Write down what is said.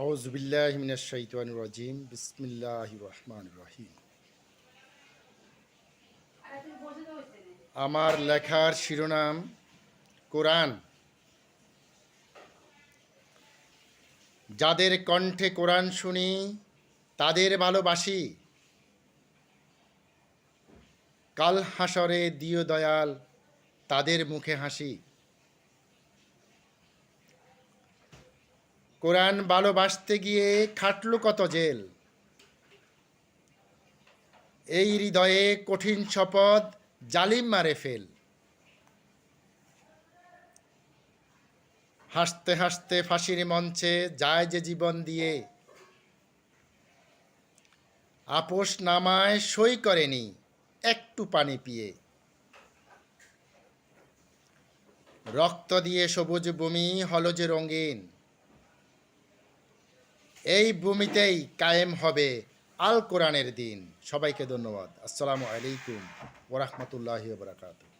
আউজ বিল্লাহ মিনাশ শাইতানির রাজিম বিসমিল্লাহির রহমানির রহিম আমার লেখার শিরোনাম কোরআন। যাদের কণ্ঠে কোরআন শুনি, তাদের ভালোবাসি। কাল হাসরে দিও দয়াল, তাদের মুখে হাসি। কোরআন ভালোবাসতে গিয়ে খাটলো কত জেল। এই হৃদয়ে কঠিন শপথ জালিম মারে ফেল। হাসতে হাসতে ফাঁসির মঞ্চে যায় যে জীবন দিয়ে। আপোষ নামায় সই করেনি, একটু পানি পিয়ে। রক্ত দিয়ে সবুজ ভূমি হলো যে রঙিন। এই ভূমিতেই কায়েম হবে আল কোরআনের দিন। সবাইকে ধন্যবাদ। আসসালামু আলাইকুম ওরহমতুল্লাহ বারাকাতুহ।